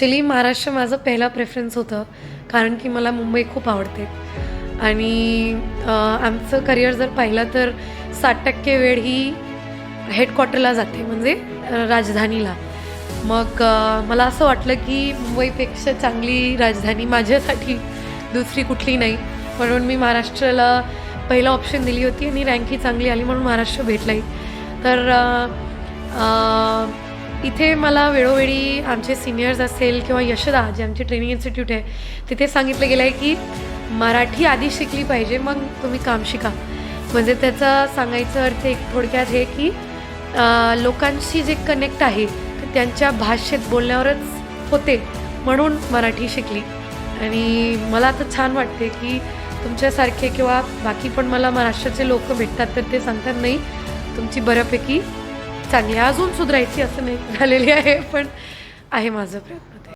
Actually Maharashtra माझं पहिला preference होतं कारण की मला मुंबई खूप आवडते. आणि आमचं करिअर जर पाहिलं तर साठ टक्के वेळ ही हेडक्वार्टरला जाते म्हणजे राजधानीला. मग मला असं वाटलं की मुंबईपेक्षा चांगली राजधानी माझ्यासाठी दुसरी कुठली नाही. म्हणून मी महाराष्ट्राला पहिला ऑप्शन दिली होती आणि रँक ही चांगली आली म्हणून महाराष्ट्र भेटलाही तर इथे मला वेळोवेळी आमचे सिनियर्स असेल किंवा यशदा जे आमचे ट्रेनिंग इन्स्टिट्यूट आहे तिथे सांगितलं गेलं आहे की मराठी आधी शिकली पाहिजे मग तुम्ही काम शिका. म्हणजे त्याचा सांगायचं अर्थ एक थोडक्यात हे की लोकांशी जे कनेक्ट आहे ते त्यांच्या भाषेत बोलण्यावरच होते म्हणून मराठी शिकली. आणि मला आता छान वाटते की तुमच्यासारखे किंवा बाकी पण मला महाराष्ट्राचे लोक भेटतात तर ते सांगतात नाही तुमची बऱ्यापैकी चांगली अजून सुधारायची असं नाही झालेली आहे पण आहे माझं प्रयत्न.